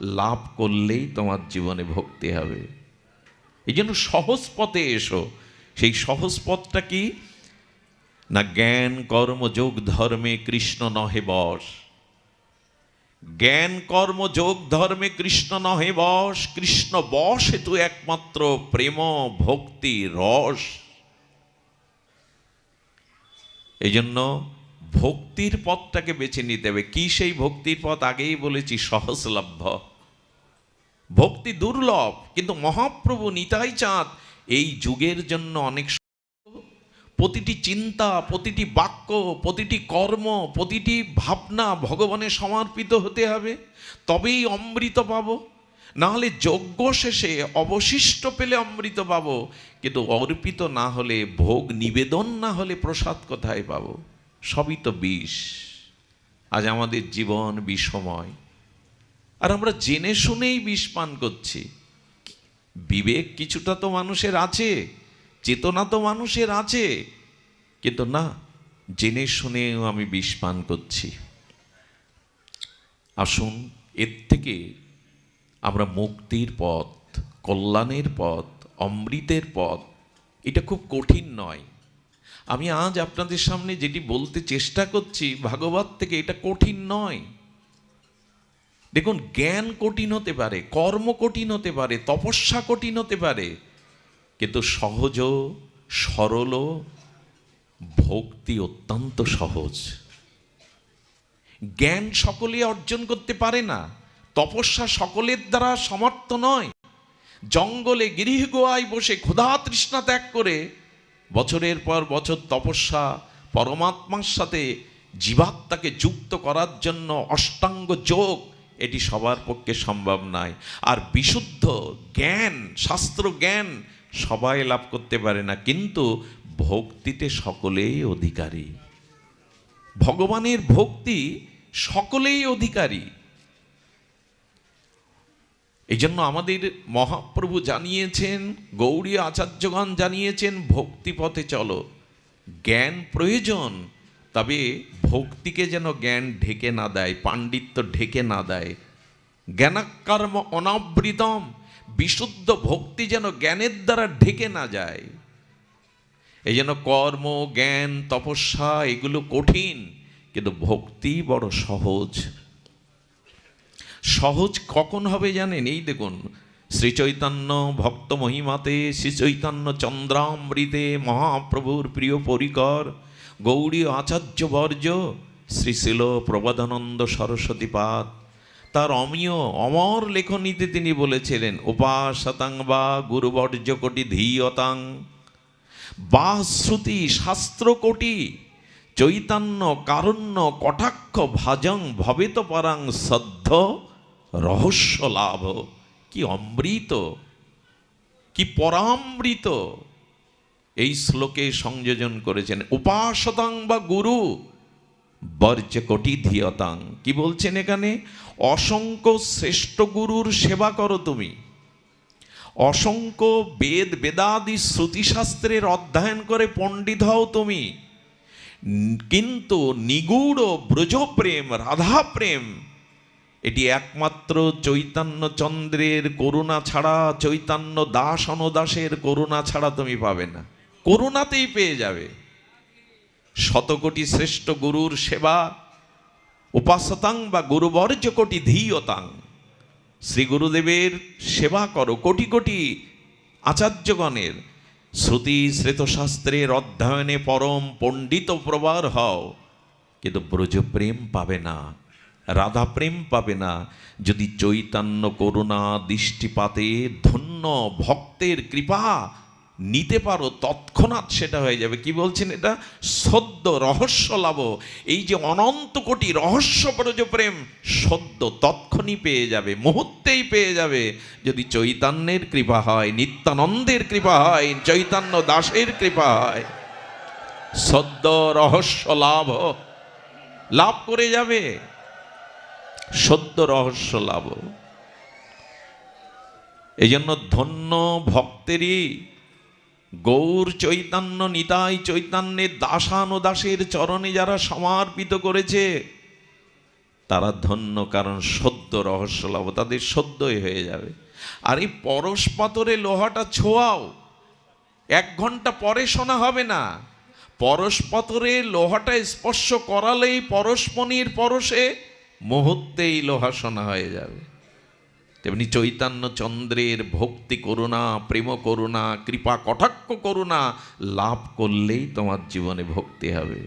লাভ করলেই তোমার জীবনে ভক্তি হবে। এই জন্য সহজ পথে এসো। সেই সহজ পথটা কি? না জ্ঞান, কর্ম, যোগ, ধর্মে কৃষ্ণ নহে বস। জ্ঞান, কর্ম, যোগ, ধর্মে কৃষ্ণ নহে বস। কৃষ্ণ বস হেতু একমাত্র প্রেম, ভক্তি, রস। এই জন্য ভক্তির পথটাকে বেছে নিতে হবে। কি সেই ভক্তির পথ? আগেই বলেছি, সহজলভ্য। ভক্তি দুর্লভ, কিন্তু মহাপ্রভু নিতাই চাঁদ। এই যুগের জন্য অনেক প্রতিটি চিন্তা, প্রতিটি বাক্য, প্রতিটি কর্ম, প্রতিটি ভাবনা ভগবানের সমর্পিত হতে হবে। তবেই অমৃত পাবো। নাহলে যজ্ঞ শেষে অবশিষ্ট পেলে অমৃত পাবো। কিন্তু অর্পিত না হলে, ভোগ নিবেদন না হলে প্রসাদ কোথায় পাবো? সবই তো বিষ। আজ আমাদের জীবন বিষময়। আর আমরা জেনে শুনেই বিষ পান করছি। বিবেক কিছুটা তো মানুষের আছে, চেতনা তো মানুষের আছে। কিন্তু না, জেনে শুনেও আমি বিষ পান করছি। আসুন, এর থেকে আমরা মুক্তির পথ, কল্যাণের পথ, অমৃতের পথ, এটা খুব কঠিন নয়। আমি আজ আপনাদের সামনে যেটি বলতে চেষ্টা করছি, ভাগবত থেকে এটা কঠিন নয়। দেখুন, জ্ঞান কঠিন হতে পারে, কর্ম কঠিন হতে পারে, তপস্যা কঠিন হতে পারে, কিন্তু সহজ, সরল, ভক্তি অত্যন্ত সহজ। জ্ঞান সকলে অর্জন করতে পারে না, তপস্যা সকলের দ্বারা সমর্থ নয়। জঙ্গলে গৃহ গোয়ায় বসে ক্ষুধা তৃষ্ণা ত্যাগ করে বছরের পর বছর তপস্যা পরমাত্মার সাথে জীবাত্মাকে যুক্ত করার জন্য অষ্টাঙ্গ যোগ এটি সবার পক্ষে সম্ভব নয়। আর বিশুদ্ধ জ্ঞান, শাস্ত্র জ্ঞান সবাই লাভ করতে পারে না। কিন্তু ভক্তিতে সকলেই অধিকারী। ভগবানের ভক্তি সকলেই অধিকারী। এই জন্য আমাদের মহাপ্রভু জানিয়েছেন, গৌরী আচার্যগণ জানিয়েছেন ভক্তি পথে চলো। জ্ঞান প্রয়োজন, তবে ভক্তিকে যেন জ্ঞান ঢেকে না দেয়, পাণ্ডিত্য ঢেকে না দেয়। জ্ঞানাকর্ম অনাবৃতম, বিশুদ্ধ ভক্তি যেন জ্ঞানের দ্বারা ঢেকে না যায়। এই জন্য কর্ম, জ্ঞান, তপস্যা, এগুলো কঠিন, কিন্তু ভক্তি বড় সহজ। সহজ কখন হবে জানেন? এই দেখুন, শ্রী চৈতন্য ভক্ত মহিমাতে, শ্রী চৈতন্য চন্দ্রামৃতে, মহাপ্রভুর প্রিয় পরিকর, গৌরী আচার্য বর্জ শ্রীশিল প্রবাদানন্দ সরস্বতীপাদ তার অমীয়, অমর লেখনীতে তিনি বলেছিলেন, উপাসতাং বা গুরুবর্য কোটি ধীয়তাং। বা শ্রুতি শাস্ত্র কোটি চৈতন্য কারণ্য কটাক্ষ ভাজং ভবেত পরাং সদ্ধ রহস্য লাভ, কি অমৃত, কি পরামৃত। এই শ্লোকে সংযোজন করেছেন উপাসতাং বা গুরু বর্জ্য কোটি ধিয়তাং কি বলছেন এখানে? অসংখ্য শ্রেষ্ঠ গুরুর সেবা করো তুমি। অসংখ্য বেদ বেদাদি শ্রুতিশাস্ত্রের অধ্যয়ন করে পণ্ডিত হও তুমি। কিন্তু নিগুড় ব্রজপ্রেম, রাধাপ্রেম এটি একমাত্র চৈতন্য চন্দ্রের করুণা ছাড়া, চৈতন্য দাস অনুদাসের করুণা ছাড়া তুমি পাবে না। করুণাতেই পেয়ে যাবে। শতকোটি শ্রেষ্ঠ গুরুর সেবা, উপাসতাং বা গুরুবর্জ কোটি ধীয়তাং। শ্রী গুরুদেবের সেবা করো কোটি কোটি আচার্যগণের। শ্রুতি শ্রেতশাস্ত্রের অধ্যয়নে পরম পণ্ডিত প্রবার হও, কিন্তু ব্রজপ্রেম পাবে না। রাধা প্রেম পাবে না। যদি চৈতন্য করুণা দৃষ্টিপাতে ধন্য ভক্তের কৃপা নিতে পারো, তৎক্ষণাৎ সেটা হয়ে যাবে। কি বলছেন এটা? সদ্য রহস্য লাভ। এই যে অনন্ত কোটি রহস্যপরজ প্রেম, সদ্য তৎক্ষণই পেয়ে যাবে, মুহূর্তেই পেয়ে যাবে। যদি চৈতন্যের কৃপা হয়, নিত্যানন্দের কৃপা হয়, চৈতন্য দাসের কৃপা হয়, সদ্য রহস্য লাভ লাভ করে যাবে। সদ্য রহস্য লাভ। এই জন্য ধন্য ভক্তেরই গৌর চৈতন্য নিতাই চৈতন্যের দাসানুদাসের চরণে যারা সমর্পিত করেছে, তারা ধন্য কারণ সদ্য রহস্য লাভ, তাদের সদ্যই হয়ে যাবে। আর এই পরশ পাথরে লোহাটা ছোঁয়াও, এক ঘণ্টা পরে শোনা হবে না। পরশ পাথরে লোহাটা স্পর্শ করালেই পরশমণির পরশে মুহূর্তেই লোহা শোনা হয়ে যাবে। তেমনি চৈতন্য চন্দ্রের ভক্তি করুণা, প্রেম করুণা, কৃপা কটাক্ষ করুণা লাভ করলেই তোমার জীবনে ভক্তি হবে।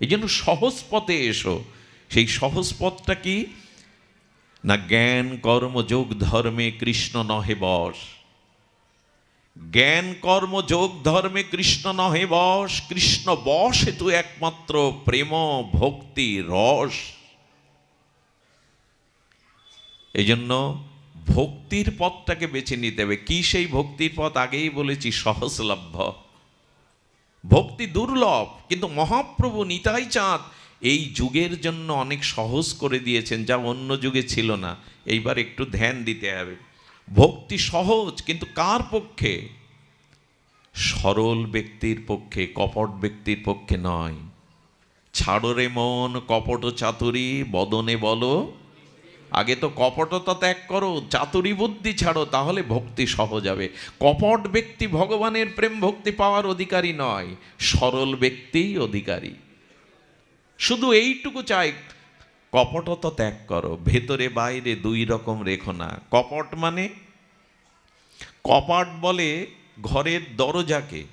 এই জন্য সহজ পথে এসো। সেই সহজ পথটা কি? না জ্ঞান, কর্ম, যোগ, ধর্মে কৃষ্ণ নহে বস। জ্ঞান, কর্ম, যোগ, ধর্মে কৃষ্ণ নহে বস। কৃষ্ণ বস হেতু একমাত্র প্রেম, ভক্তি, রস। এই জন্য ভক্তির পথটাকে বেছে নিতে হবে। কি সেই ভক্তির পথ? আগেই বলেছি, সহজলভ্য। ভক্তি দুর্লভ, কিন্তু মহাপ্রভু নিতাই চাঁদ এই যুগের জন্য অনেক সহজ করে দিয়েছেন, যা অন্য যুগে ছিল না। এইবার একটু ধ্যান দিতে হবে। ভক্তি সহজ, কিন্তু কার পক্ষে? সরল ব্যক্তির পক্ষে, কপট ব্যক্তির পক্ষে নয়। ছাড়ো রে মন, কপট চাতুরি, বদনে বলো আগে তো কপটতা ত্যাগ করো, চাতুরি বুদ্ধি ছাড়ো, তাহলে ভক্তি সহজ হবে। কপট ব্যক্তি ভগবানের প্রেম ভক্তি পাওয়ার অধিকারী নয়, সরল ব্যক্তিই অধিকারী। শুধু এইটুকু চাই, কপটতা ত্যাগ করো, ভেতরে বাইরে দুই রকম রেখো না। কপট মানে কপাট বলে ঘরের দরজাকে।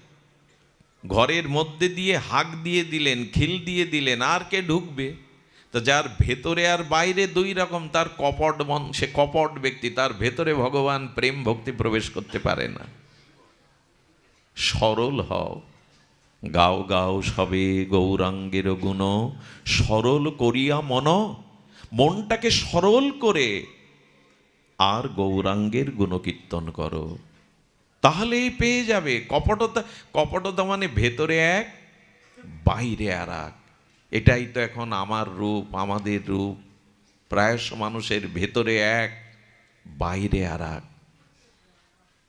ঘরের মধ্যে দিয়ে হাক দিয়ে দিলেন, খিল দিয়ে দিলেন, আর কে ঢুকবে? তো যার ভেতরে আর বাইরে দুই রকম, তার কপট মন, সে কপট ব্যক্তি, তার ভেতরে ভগবান প্রেম ভক্তি প্রবেশ করতে পারে না। সরল হও, গাও গাও সবে গৌরাঙ্গের গুণ, সরল করিয়া মন, মনটাকে সরল করে আর গৌরাঙ্গের গুণকীর্তন করো। তাহলেই পেয়ে যাবে। কপটতা কপটতা মানে ভেতরে এক, বাইরে আর এক। এটাই তো এখন আমার রূপ, আমাদের রূপ। প্রায়শ মানুষের ভেতরে এক, বাইরে আর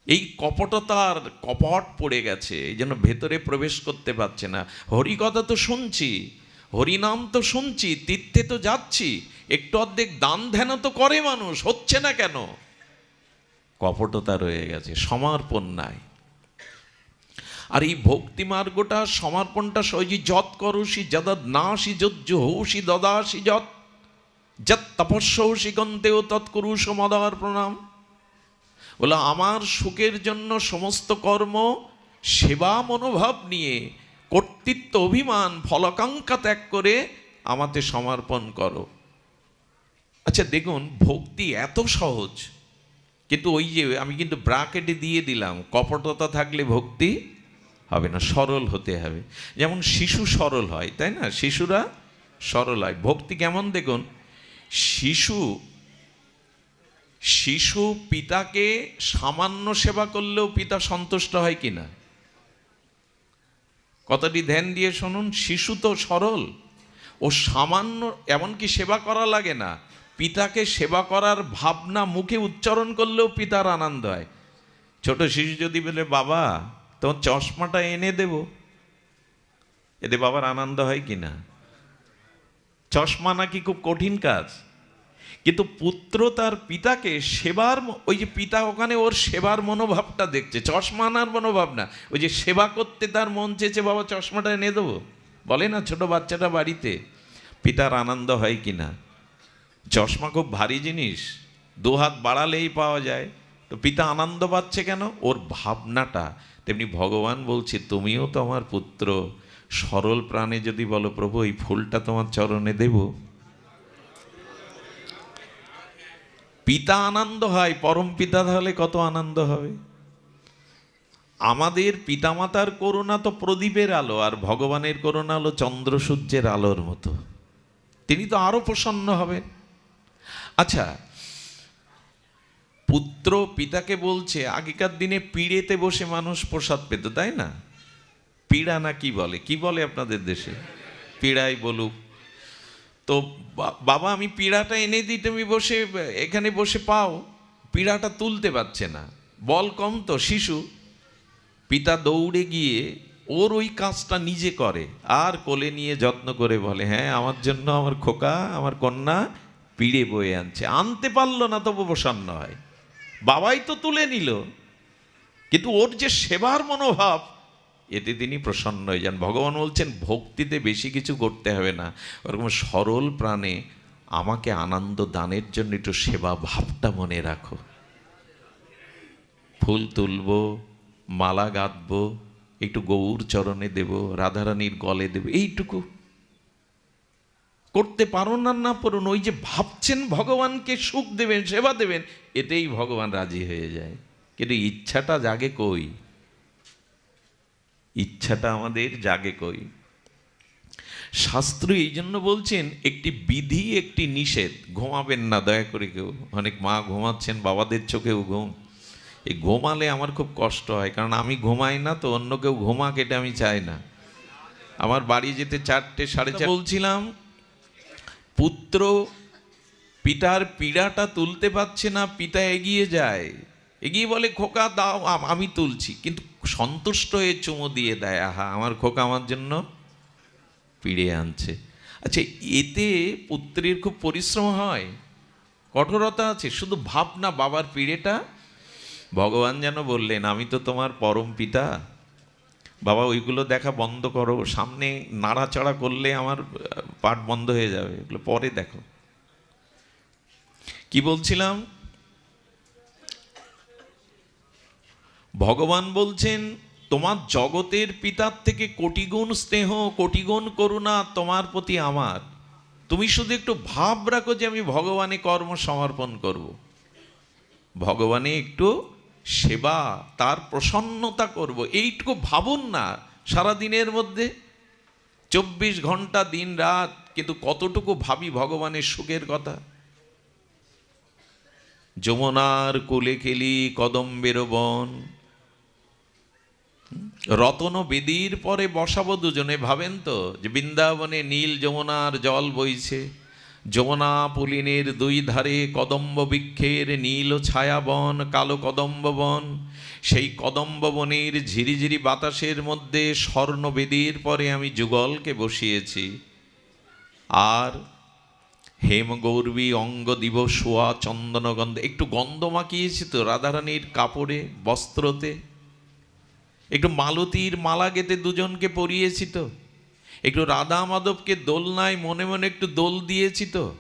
এই কপটতার কপট পড়ে গেছে, এই জন্য ভেতরে প্রবেশ করতে পারছে না। হরিকথা তো শুনছি, হরিনাম তো শুনছি, তীর্থে তো যাচ্ছি। একটু অর্ধেক দান ধ্যান তো করে মানুষ, হচ্ছে না কেন? কপটতা রয়ে গেছে, সমর্পণ নাই। আর এই ভক্তি মার্গটা, সমর্পণটা সহজে যত যদ নাসি যজ্জ হৌসি দদাসি যত যত তপস্যৌসি গন্তেও তৎকুরুষ মদার প্রণাম। বলে আমার সুখের জন্য সমস্ত কর্ম, সেবা মনোভাব নিয়ে, কর্তৃত্ব অভিমান, ফলকাঙ্ক্ষা ত্যাগ করে আমাতে সমর্পণ করো। আচ্ছা দেখুন, ভক্তি এত সহজ, কিন্তু ওই যে আমি কিন্তু ব্রাকেটে দিয়ে দিলাম, কপটতা থাকলে ভক্তি হবে না, সরল হতে হবে। যেমন শিশু সরল হয়, তাই না? শিশুরা সরল হয়। ভক্তি কেমন দেখুন? শিশু শিশু পিতাকে সামান্য সেবা করলেও পিতা সন্তুষ্ট হয় কি না কতটি ধ্যান দিয়ে শুনুন, শিশু তো সরল। ও সামান্য, এমনকি সেবা করা লাগে না। পিতাকে সেবা করার ভাবনা মুখে উচ্চারণ করলেও পিতার আনন্দ হয়। ছোট শিশু যদি বলে, বাবা তোমার চশমাটা এনে দেব। এতে বাবার আনন্দ হয় কি না? চশমা নাকি খুব কঠিন কাজ। কিন্তু পুত্র তার পিতাকে সেবার ওই যে পিতা ওখানে ওর সেবার মনোভাবটা দেখছে। চশমা আনার মনোভাব না। ওই যে সেবা করতে তার মন চেয়েছে, বাবা, চশমাটা এনে দেবো। বলে না ছোট বাচ্চাটা বাড়িতে। পিতার আনন্দ হয় কি না? চশমা খুব ভারী জিনিস। দু হাত বাড়ালেই পাওয়া যায়। তো পিতা আনন্দ পাচ্ছে কেন? ওর ভাবনাটা। তেমনি ভগবান বলছে, তুমিও তো আমার পুত্র। সরল প্রাণে যদি বলো, প্রভু, এই ফুলটা তোমার চরণে দেব। পিতা আনন্দ হয়, পরম পিতা তাহলে কত আনন্দ হবে? আমাদের পিতামাতার করুণা তো প্রদীপের আলো, আর ভগবানের করুণা হলো চন্দ্র সূর্যের আলোর মতো। তিনি তো আরও প্রসন্ন হবেন। আচ্ছা পুত্র পিতাকে বলছে, আগেকার দিনে পিড়েতে বসে মানুষ প্রসাদ পেত, তাই না? পিড়া না কি বলে? কি বলে আপনাদের দেশে? পিড়াই বলুক। তো বাবা, আমি পিড়াটা এনে দিই, তুমি বসে, এখানে বসে পাও। পিড়াটা তুলতে পারছে না। বল কম তো, শিশু। পিতা দৌড়ে গিয়ে ওর ওই কাজটা নিজে করে। আর কোলে নিয়ে যত্ন করে বলে হ্যাঁ আমার জন্য আমার খোকা, আমার কন্যা পিড়ে বয়ে আনছে। আনতে পারল না, তবু প্রসন্ন হয়। বাবাই তো তুলে নিল। কিন্তু ওর যে সেবার মনোভাব, এতে তিনি প্রসন্ন হয়ে যান। ভগবান বলছেন, ভক্তিতে বেশি কিছু করতে হবে না। ওরকম সরল প্রাণে আমাকে আনন্দ দানের জন্য একটু সেবা ভাবটা মনে রাখো। ফুল তুলবো, মালা গাঁথবো একটু গৌর চরণে দেব, রাধারানীর গলে দেব, এইটুকু। করতে পারো না না পড়ুন ওই যে ভাবছেন ভগবানকে সুখ দেবেন, সেবা দেবেন, এতেই ভগবান রাজি হয়ে যায়। কিন্তু ইচ্ছাটা জাগে কই? ইচ্ছাটা আমাদের জাগে কই? শাস্ত্র এই জন্য বলছেন, একটি বিধি, একটি নিষেধ, ঘুমাবেন না, দয়া করে কেউ। অনেক মা ঘুমাচ্ছেন, বাবাদের চোখেও ঘুম। এই ঘুমালে আমার খুব কষ্ট হয়, কারণ আমি ঘুমাই না তো অন্য কেউ ঘুমাক, এটা আমি চাই না। আমার বাড়ি যেতে চারটে, সাড়ে চার বলছিলাম পুত্র পিতার পীড়াটা তুলতে পারছে না, পিতা এগিয়ে যায়। এগিয়ে বলে, খোকা, দাও, আমি তুলছি। কিন্তু সন্তুষ্ট হয়ে চুমো দিয়ে দেয়, আহা, আমার খোকা আমার জন্য পিড়ে আনছে। আচ্ছা এতে পুত্রের খুব পরিশ্রম হয়, কঠোরতা আছে, শুধু ভাবনা, বাবার পিড়েটা? ভগবান যেন বললেন, আমি তো তোমার পরম পিতা। বাবা, ওইগুলো দেখা বন্ধ করো, সামনে নাড়াচাড়া করলে আমার পাঠ বন্ধ হয়ে যাবে, এগুলো পরে দেখো। কি বলছিলাম? ভগবান বলছেন, তোমার জগতের পিতার থেকে কোটিগুণ স্নেহ, কোটিগুণ করুণা তোমার প্রতি আমার। তুমি শুধু একটু ভাব রাখো যে আমি ভগবানে কর্ম সমর্পণ করব। ভগবানে একটু সেবা, তার প্রসন্নতা করব। এইটুকু ভাবুন না সারা দিনের মধ্যে। চব্বিশ ঘণ্টা দিন রাত, কিন্তু কতটুকু ভাবি ভগবানের সুখের কথা। যমুনার কোলে খেলি কদম্বের বন। রতন বেদির পরে বসাবো দুজনে। ভাবেন তো যে বৃন্দাবনে নীল যমুনার জল বইছে। যমুনা পুলিনের দুই ধারে কদম্ব বৃক্ষের নীল ছায়াবন, কালো কদম্ব বন। সেই কদম্ব বনের ঝিরিঝিরি বাতাসের মধ্যে স্বর্ণ বেদির পরে আমি যুগলকে বসিয়েছি। আর হেম গৌরবী অঙ্গ দিব সোয়া চন্দন গন্ধ একটু গন্ধ মাখিয়েছি তো রাধারানীর কাপড়ে, বস্ত্রতে। একটু মালতীর মালা গেতে দুজনকে পরিয়েছি তো। একটু রাধা মাধবকে দোলনায় মনে মনে একটু দোল দিয়েছি তো,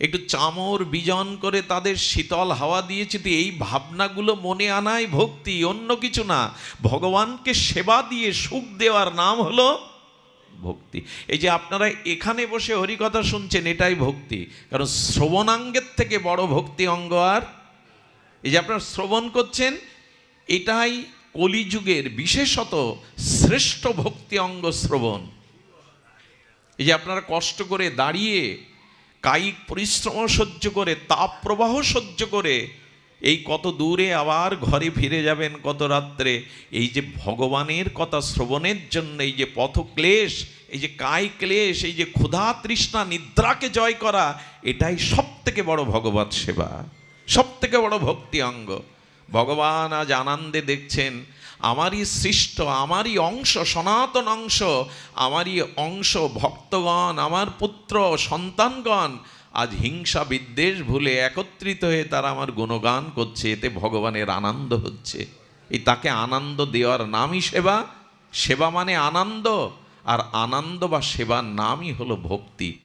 একটু চামর বিজন করে তাদের শীতল হাওয়া দিয়েছি তো, এই ভাবনাগুলো মনে আনাই ভক্তি, অন্য কিছু না। ভগবানকে সেবা দিয়ে সুখ দেওয়ার নাম হলো ভক্তি। এই যে আপনারা এখানে বসে হরিকথা শুনছেন, এটাই ভক্তি। কারণ শ্রবণাঙ্গের থেকে বড় ভক্তি অঙ্গ আর? এই যে আপনারা শ্রবণ করছেন, এটাই কলিযুগের বিশেষত শ্রেষ্ঠ ভক্তি অঙ্গ শ্রবণ। এই যে আপনারা কষ্ট করে দাঁড়িয়ে কায়িক পরিশ্রম সহ্য করে, তাপ প্রবাহ সহ্য করে, এই কত দূরে আবার ঘরে ফিরে যাবেন কত রাত্রে? এই যে ভগবানের কথা শ্রবণের জন্য, এই যে পথক্লেশ, এই যে কায় ক্লেশ এই যে ক্ষুধা তৃষ্ণা, নিদ্রাকে জয় করা, এটাই সব থেকে বড় ভগবত সেবা সব থেকে বড় ভক্তি অঙ্গ। ভগবান আজ আনন্দে দেখছেন, আমারই সৃষ্ট, আমারই অংশ, সনাতন অংশ, আমারই অংশ ভক্তগণ, আমার পুত্র, সন্তানগণ, আজ হিংসা বিদ্বেষ ভুলে একত্রিত হয়ে তারা আমার গুণগান করছে, এতে ভগবানের আনন্দ হচ্ছে। এই তাকে আনন্দ দেওয়ার নামই সেবা সেবা মানে আনন্দ, আর আনন্দ বা সেবার নামই হলো ভক্তি।